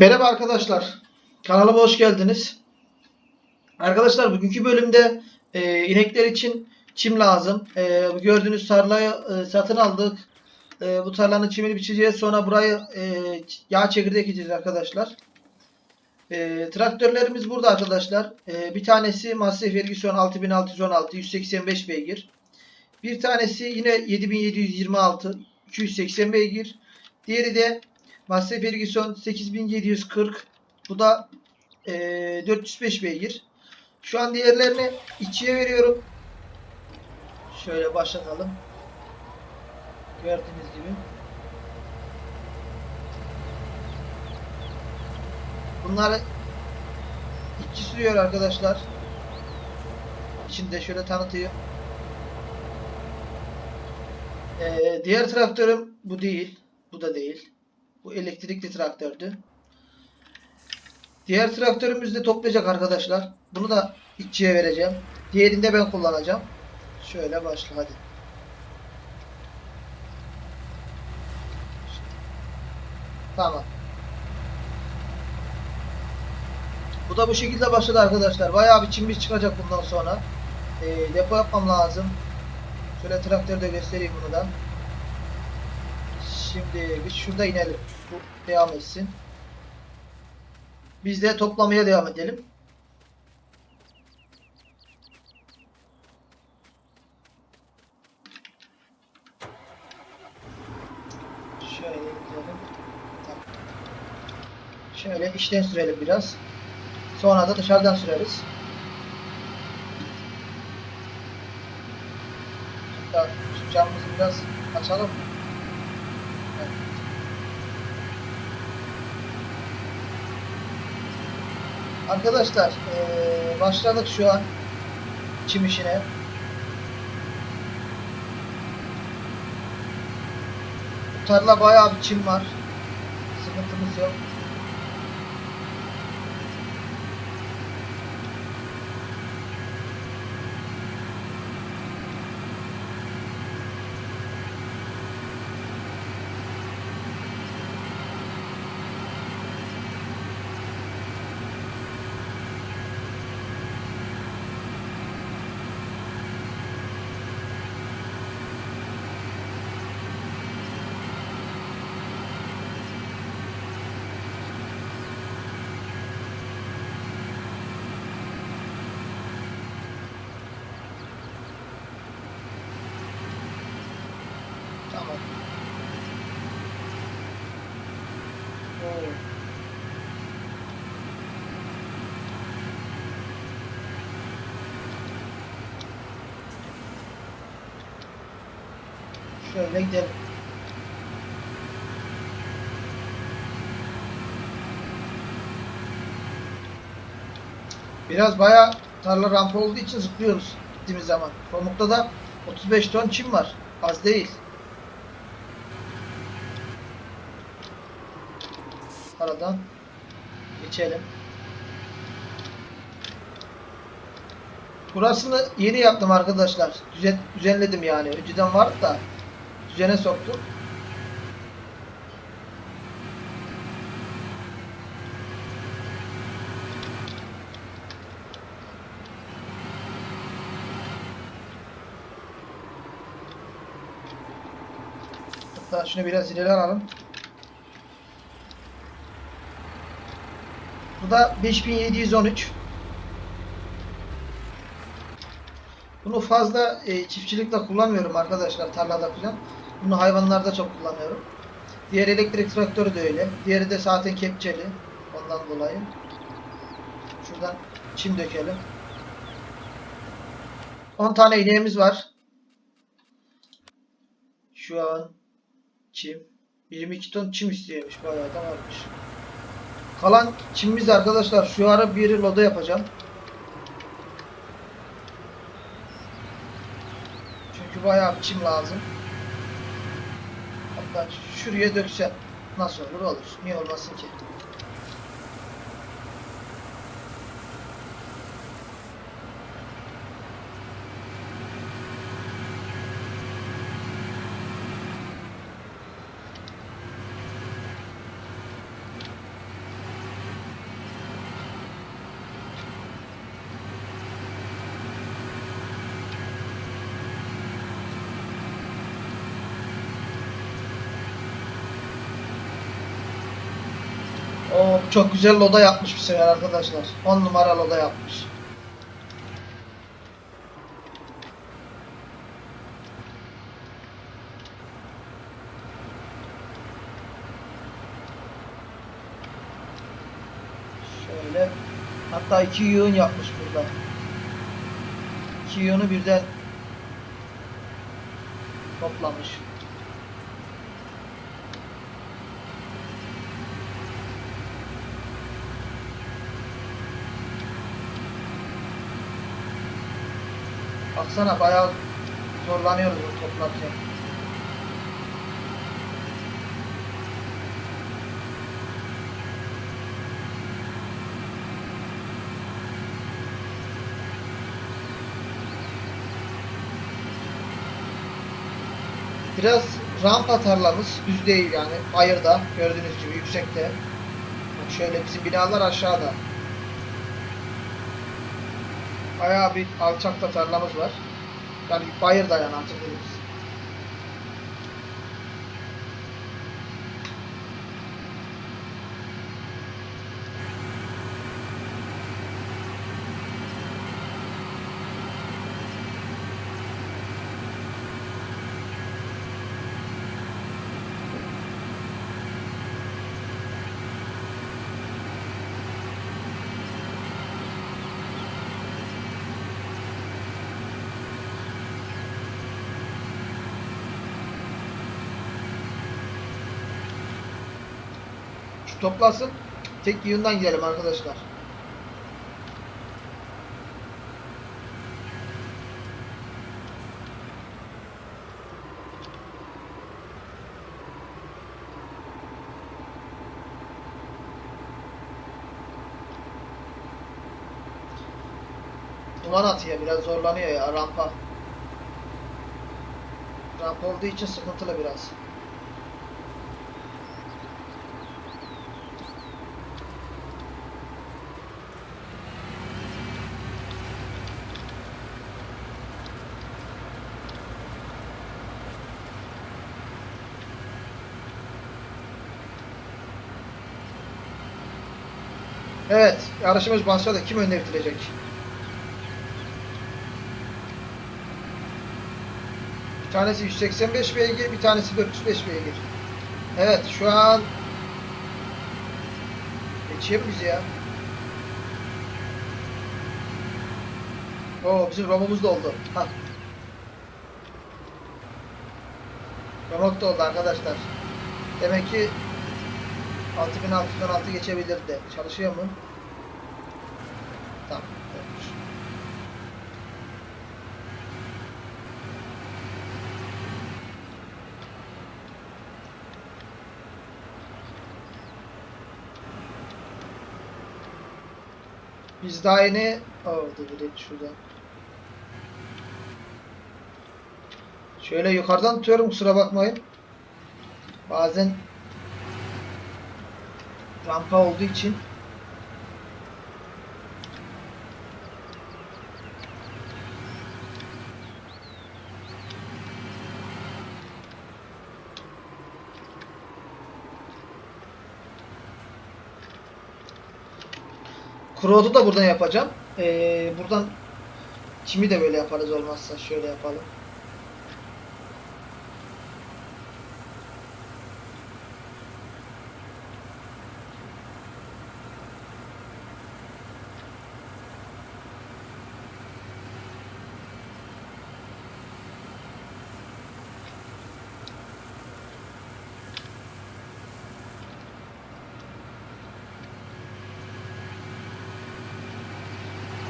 Merhaba arkadaşlar. Kanalıma hoş geldiniz. Arkadaşlar bugünkü bölümde e, inekler için çim lazım. E, gördüğünüz tarlayı e, satın aldık. E, bu tarlanın çimini biçeceğiz. Sonra burayı e, yağ çekirdek ekeceğiz arkadaşlar. E, traktörlerimiz burada arkadaşlar. E, bir tanesi Massey Ferguson 6616 185 beygir. Bir tanesi yine 7726 280 beygir. Diğeri de Massey Ferguson 8740. Bu da eee 405 beygir. Şu an diğerlerini içiye veriyorum. Şöyle başlatalım. Gördüğünüz gibi. Bunları içi sürüyor arkadaşlar. İçinde şöyle tanıtayım. Eee, diğer traktörüm bu değil. Bu da değil. Bu elektrikli traktördü. Diğer traktörümüz de toplayacak arkadaşlar. Bunu da işçiye vereceğim. Diğerini de ben kullanacağım. Şöyle başla hadi. Tamam. Bu da bu şekilde başladı arkadaşlar. Bayağı bir çimmiş çıkacak bundan sonra. Ee, depo yapmam lazım. Şöyle traktörde göstereyim bunu da. Şimdi biz şurada inelim. Bu devam etsin. Biz de toplamaya devam edelim. Şöyle gidelim. Şöyle içten sürelim biraz. Sonra da dışarıdan süreriz. Hatta şu camımızı biraz açalım mı? Arkadaşlar eee, başladık şu an çim işine. Bu tarla bayağı bir çim var. Sıkıntımız yok. Şöyle gidelim. Biraz bayağı tarla rampa olduğu için zıplıyoruz gittiğimiz zaman. Pamuk'ta da 35 ton çim var. Az değil. Aradan geçelim. Burasını yeni yaptım arkadaşlar. Düzen, düzenledim yani. Önceden vardı da düzene soktum. Hatta şunu biraz ileri alalım. Da 5713. Bunu fazla e, çiftçilikte kullanmıyorum arkadaşlar tarlada falan. Bunu hayvanlarda çok kullanıyorum. Diğer elektrik traktörü de öyle. Diğeri de zaten kepçeli. Ondan dolayı. Şuradan çim dökelim. 10 tane ineğimiz var. Şu an çim. 22 ton çim istiyormuş. Bayağı da varmış. Kalan çimimiz arkadaşlar şu ara bir loda yapacağım. Çünkü bayağı bir çim lazım. Hatta şuraya döksem nasıl olur olur. Niye olmasın ki? O çok güzel loda yapmış bir sefer arkadaşlar. 10 numara loda yapmış. Şöyle hatta iki yığın yapmış burada. İki yığını birden toplamış. Baksana bayağı zorlanıyoruz bu toplarken. Biraz rampa tarlamız düz değil yani. Bayırda gördüğünüz gibi yüksekte. Bak şöyle bizim binalar aşağıda. Bayağı bir alçakta tarlamız var. Yani bayırda yani hatırlıyoruz. Şu toplasın. Tek yığından gidelim arkadaşlar. Duman atıyor biraz zorlanıyor ya rampa. Rampa olduğu için sıkıntılı biraz. Evet, yarışımız başladı. Kim önde bitirecek? Bir tanesi 185 beygir, bir tanesi 405 beygir. Evet, şu an geçiyor bizi ya. Oo, bizim romumuz da oldu. Ha. Romok da oldu arkadaşlar. Demek ki 6616 geçebilirdi. Çalışıyor mu? Tamam. Biz daha yeni... Dur dur şuradan. Şöyle yukarıdan tutuyorum kusura bakmayın. Bazen rampa olduğu için Crowd'u da buradan yapacağım. Ee, buradan kimi de böyle yaparız olmazsa şöyle yapalım.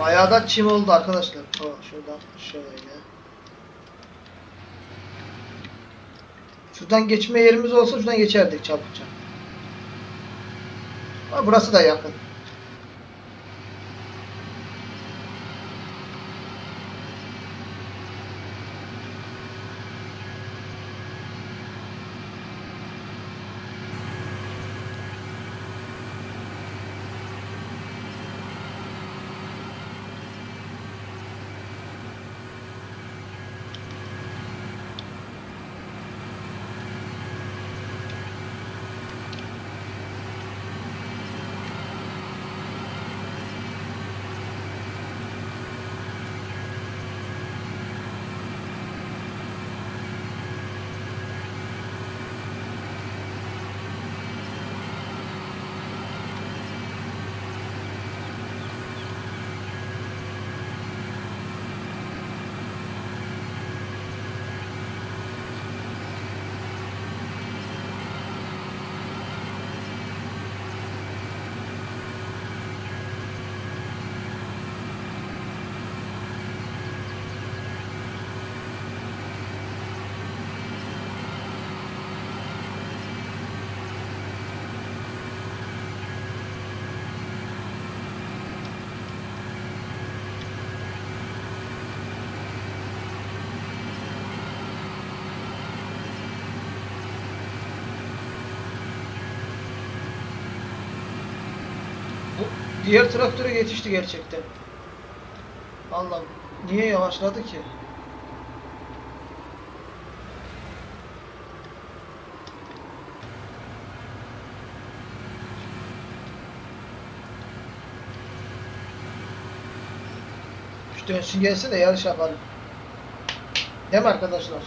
Bayağı da çim oldu arkadaşlar. O şuradan şöyle. Şuradan geçme yerimiz olsa şuradan geçerdik. Ama burası da yakın. Diğer traktöre yetişti gerçekten. Allah'ım niye yavaşladı ki? Şu dönsün gelsin de yarış yapalım. Değil mi arkadaşlar?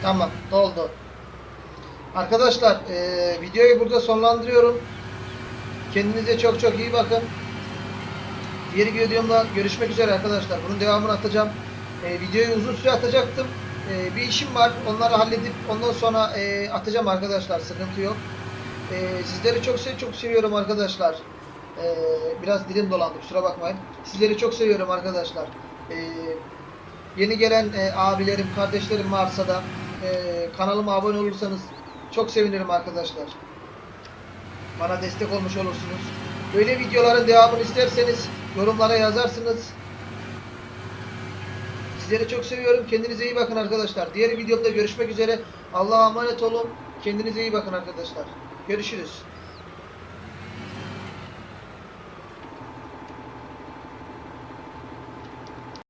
Tamam doldu. Arkadaşlar eee, videoyu burada sonlandırıyorum. Kendinize çok çok iyi bakın. Diğer videomda görüşmek üzere arkadaşlar. Bunun devamını atacağım. Eee, videoyu uzun süre atacaktım. Eee, bir işim var. Onları halledip ondan sonra eee, atacağım arkadaşlar. Sıkıntı yok. Eee, sizleri çok çok seviyorum arkadaşlar. Eee, biraz dilim dolandı kusura bakmayın. Sizleri çok seviyorum arkadaşlar. Eee Yeni gelen e, abilerim, kardeşlerim varsa da e, kanalıma abone olursanız çok sevinirim arkadaşlar. Bana destek olmuş olursunuz. Böyle videoların devamını isterseniz yorumlara yazarsınız. Sizleri çok seviyorum. Kendinize iyi bakın arkadaşlar. Diğer videomda görüşmek üzere. Allah'a emanet olun. Kendinize iyi bakın arkadaşlar. Görüşürüz.